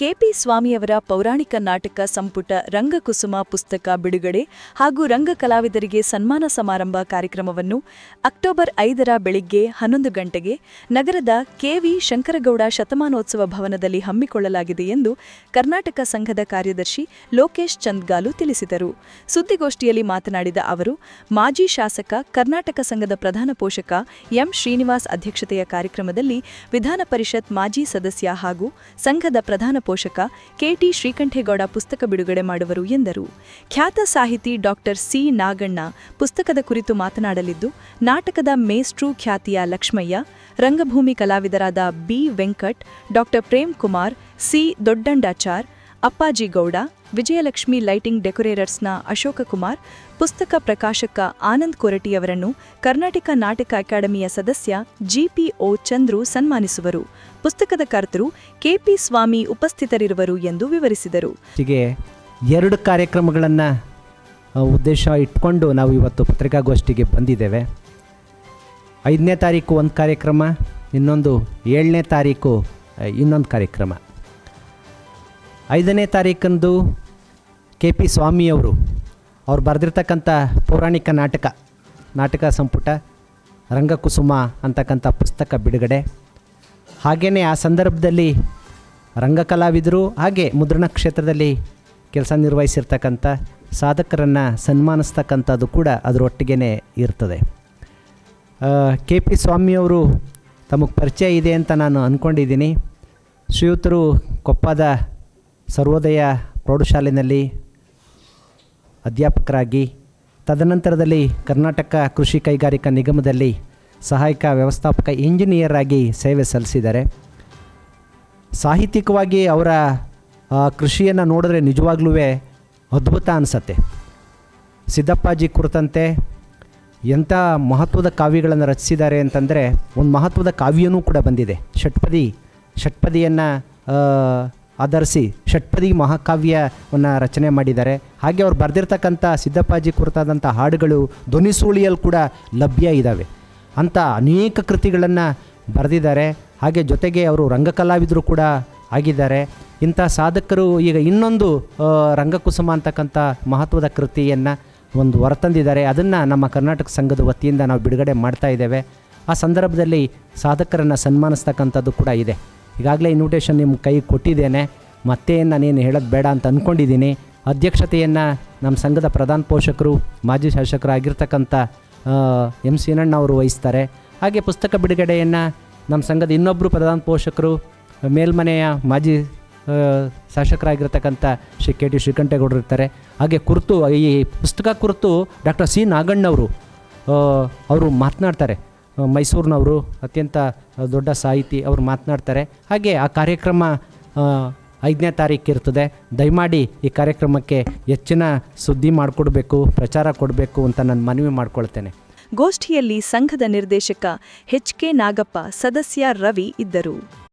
KP ಸ್ವಾಮಿಯವರ ಪೌರಾಣಿಕ ನಾಟಕ ಸಂಪುಟ ರಂಗಕುಸುಮ ಪುಸ್ತಕ ಬಿಡುಗಡೆ ಹಾಗೂ ರಂಗ ಕಲಾವಿದರಿಗೆ ಸನ್ಮಾನ ಸಮಾರಂಭ ಕಾರ್ಯಕ್ರಮವನ್ನು ಅಕ್ಟೋಬರ್ ಐದರ ಬೆಳಿಗ್ಗೆ ಹನ್ನೊಂದು ಗಂಟೆಗೆ ನಗರದ ಕೆವಿ ಶಂಕರಗೌಡ ಶತಮಾನೋತ್ಸವ ಭವನದಲ್ಲಿ ಹಮ್ಮಿಕೊಳ್ಳಲಾಗಿದೆ ಎಂದು ಕರ್ನಾಟಕ ಸಂಘದ ಕಾರ್ಯದರ್ಶಿ ಲೋಕೇಶ್ ಚಂದ್ಗಾಲು ತಿಳಿಸಿದರು. ಸುದ್ದಿಗೋಷ್ಠಿಯಲ್ಲಿ ಮಾತನಾಡಿದ ಅವರು, ಮಾಜಿ ಶಾಸಕ, ಕರ್ನಾಟಕ ಸಂಘದ ಪ್ರಧಾನ ಪೋಷಕ ಎಂ. ಶ್ರೀನಿವಾಸ್ ಅಧ್ಯಕ್ಷತೆಯ ಕಾರ್ಯಕ್ರಮದಲ್ಲಿ ವಿಧಾನ ಪರಿಷತ್ ಮಾಜಿ ಸದಸ್ಯ ಹಾಗೂ ಸಂಘದ ಪ್ರಧಾನ ಪೋಷಕ ಕೆಟಿ ಶ್ರೀಕಂಠೇಗೌಡ ಪುಸ್ತಕ ಬಿಡುಗಡೆ ಮಾಡುವರು ಎಂದರು. ಖ್ಯಾತ ಸಾಹಿತಿ ಡಾಕ್ಟರ್ ಸಿ ನಾಗಣ್ಣ ಪುಸ್ತಕದ ಕುರಿತು ಮಾತನಾಡಲಿದ್ದು, ನಾಟಕದ ಮೇಸ್ಟ್ರು ಖ್ಯಾತಿಯ ಲಕ್ಷ್ಮಯ್ಯ, ರಂಗಭೂಮಿ ಕಲಾವಿದರಾದ B Venkat doctor Prem Kumar, C ದೊಡ್ಡಂಡಾಚಾರ್ ಅಪ್ಪಾಜಿ ಗೌಡ, ವಿಜಯಲಕ್ಷ್ಮಿ ಲೈಟಿಂಗ್ ಡೆಕೋರೇಟರ್ಸ್ನ ಅಶೋಕ ಕುಮಾರ್, ಪುಸ್ತಕ ಪ್ರಕಾಶಕ ಆನಂದ್ ಕೊರಟಿಯವರನ್ನು ಕರ್ನಾಟಕ ನಾಟಕ ಅಕಾಡೆಮಿಯ ಸದಸ್ಯ ಜಿಪಿಒ ಚಂದ್ರು ಸನ್ಮಾನಿಸುವರು. ಪುಸ್ತಕದ ಕರ್ತರು ಕೆಪಿ ಸ್ವಾಮಿ ಉಪಸ್ಥಿತರಿರುವರು ಎಂದು ವಿವರಿಸಿದರು. ಎರಡು ಕಾರ್ಯಕ್ರಮಗಳನ್ನು ಉದ್ದೇಶ ಇಟ್ಕೊಂಡು ನಾವು ಇವತ್ತು ಪತ್ರಿಕಾಗೋಷ್ಠಿಗೆ ಬಂದಿದ್ದೇವೆ. ಐದನೇ ತಾರೀಕು ಒಂದು ಕಾರ್ಯಕ್ರಮ, ಇನ್ನೊಂದು ಏಳನೇ ತಾರೀಕು ಇನ್ನೊಂದು ಕಾರ್ಯಕ್ರಮ. ಐದನೇ ತಾರೀಕಂದು ಕೆ ಪಿ ಸ್ವಾಮಿಯವರು ಅವ್ರು ಬರೆದಿರ್ತಕ್ಕಂಥ ಪೌರಾಣಿಕ ನಾಟಕ ನಾಟಕ ಸಂಪುಟ, ರಂಗಕುಸುಮ ಅಂತಕ್ಕಂಥ ಪುಸ್ತಕ ಬಿಡುಗಡೆ. ಹಾಗೆಯೇ ಆ ಸಂದರ್ಭದಲ್ಲಿ ರಂಗಕಲಾವಿದರು ಹಾಗೆ ಮುದ್ರಣ ಕ್ಷೇತ್ರದಲ್ಲಿ ಕೆಲಸ ನಿರ್ವಹಿಸಿರ್ತಕ್ಕಂಥ ಸಾಧಕರನ್ನು ಸನ್ಮಾನಿಸ್ತಕ್ಕಂಥದ್ದು ಕೂಡ ಅದರೊಟ್ಟಿಗೆ ಇರ್ತದೆ. ಕೆ ಪಿ ಸ್ವಾಮಿಯವರು ತಮಗೆ ಪರಿಚಯ ಇದೆ ಅಂತ ನಾನು ಅಂದ್ಕೊಂಡಿದ್ದೀನಿ ಶ್ರೀಯುತರು ಕೊಪ್ಪದ ಸರ್ವೋದಯ ಪ್ರೌಢಶಾಲೆಯಲ್ಲಿ ಅಧ್ಯಾಪಕರಾಗಿ, ತದನಂತರದಲ್ಲಿ ಕರ್ನಾಟಕ ಕೃಷಿ ಕೈಗಾರಿಕಾ ನಿಗಮದಲ್ಲಿ ಸಹಾಯಕ ವ್ಯವಸ್ಥಾಪಕ ಇಂಜಿನಿಯರ್ ಆಗಿ ಸೇವೆ ಸಲ್ಲಿಸಿದ್ದಾರೆ. ಸಾಹಿತ್ಯಿಕವಾಗಿ ಅವರ ಕೃಷಿಯನ್ನು ನೋಡಿದ್ರೆ ನಿಜವಾಗ್ಲೂ ಅದ್ಭುತ ಅನಿಸತ್ತೆ. ಸಿದ್ದಪ್ಪಾಜಿ ಕುರಿತಂತೆ ಎಂಥ ಮಹತ್ವದ ಕಾವ್ಯಗಳನ್ನು ರಚಿಸಿದ್ದಾರೆ ಅಂತಂದರೆ, ಒಂದು ಮಹತ್ವದ ಕಾವ್ಯನೂ ಕೂಡ ಬಂದಿದೆ. ಷಟ್ಪದಿ, ಷಟ್ಪದಿಯನ್ನು ಆಧರಿಸಿ ಷಟ್ಪದಿ ಮಹಾಕಾವ್ಯವನ್ನು ರಚನೆ ಮಾಡಿದ್ದಾರೆ. ಹಾಗೆ ಅವ್ರು ಬರೆದಿರ್ತಕ್ಕಂಥ ಸಿದ್ದಪ್ಪಾಜಿ ಕುರಿತಾದಂಥ ಹಾಡುಗಳು ಧ್ವನಿಸುಳಿಯಲ್ಲಿ ಕೂಡ ಲಭ್ಯ ಇದ್ದಾವೆ ಅಂಥ ಅನೇಕ ಕೃತಿಗಳನ್ನು ಬರೆದಿದ್ದಾರೆ. ಹಾಗೆ ಜೊತೆಗೆ ಅವರು ರಂಗಕಲಾವಿದರು ಕೂಡ ಆಗಿದ್ದಾರೆ. ಇಂಥ ಸಾಧಕರು ಈಗ ಇನ್ನೊಂದು ರಂಗಕುಸುಮ ಅಂತಕ್ಕಂಥ ಮಹತ್ವದ ಕೃತಿಯನ್ನು ಒಂದು ಹೊರತಂದಿದ್ದಾರೆ. ಅದನ್ನು ನಮ್ಮ ಕರ್ನಾಟಕ ಸಂಘದ ವತಿಯಿಂದ ನಾವು ಬಿಡುಗಡೆ ಮಾಡ್ತಾ ಇದ್ದೇವೆ. ಆ ಸಂದರ್ಭದಲ್ಲಿ ಸಾಧಕರನ್ನು ಸನ್ಮಾನಿಸ್ತಕ್ಕಂಥದ್ದು ಕೂಡ ಇದೆ. ಈಗಾಗಲೇ ಇನ್ವಿಟೇಷನ್ ನಿಮ್ಮ ಕೈಗೆ ಕೊಟ್ಟಿದ್ದೇನೆ. ಮತ್ತೆ ನಾನೇನು ಹೇಳೋದು ಬೇಡ ಅಂತ ಅಂದ್ಕೊಂಡಿದ್ದೀನಿ ಅಧ್ಯಕ್ಷತೆಯನ್ನು ನಮ್ಮ ಸಂಘದ ಪ್ರಧಾನ ಪೋಷಕರು, ಮಾಜಿ ಶಾಸಕರಾಗಿರ್ತಕ್ಕಂಥ ಎಂ ಸೀನಣ್ಣ ಅವರು ವಹಿಸ್ತಾರೆ. ಹಾಗೆ ಪುಸ್ತಕ ಬಿಡುಗಡೆಯನ್ನು ನಮ್ಮ ಸಂಘದ ಇನ್ನೊಬ್ಬರು ಪ್ರಧಾನ ಪೋಷಕರು, ಮೇಲ್ಮನೆಯ ಮಾಜಿ ಶಾಸಕರಾಗಿರ್ತಕ್ಕಂಥ ಶ್ರೀ ಕೆ ಟಿ ಶ್ರೀಕಂಠೇಗೌಡರು ಇರ್ತಾರೆ. ಹಾಗೆ ಕುರಿತು, ಈ ಪುಸ್ತಕ ಕುರಿತು ಡಾಕ್ಟರ್ ಸಿ ನಾಗಣ್ಣವರು ಅವರು ಮಾತನಾಡ್ತಾರೆ. ಮೈಸೂರಿನವರು ಅತ್ಯಂತ ದೊಡ್ಡ ಸಾಹಿತಿ ಅವರು ಮಾತನಾಡ್ತಾರೆ. ಹಾಗೆ ಆ ಕಾರ್ಯಕ್ರಮ ಐದನೇ ತಾರೀಕು ಇರ್ತದೆ. ದಯಮಾಡಿ ಈ ಕಾರ್ಯಕ್ರಮಕ್ಕೆ ಹೆಚ್ಚಿನ ಸುದ್ದಿ ಮಾಡಿಕೊಡ್ಬೇಕು, ಪ್ರಚಾರ ಕೊಡಬೇಕು ಅಂತ ನಾನು ಮನವಿ ಮಾಡಿಕೊಳ್ತೇನೆ. ಗೋಷ್ಠಿಯಲ್ಲಿ ಸಂಘದ ನಿರ್ದೇಶಕ ಎಚ್ ಕೆ ನಾಗಪ್ಪ, ಸದಸ್ಯ ರವಿ ಇದ್ದರು.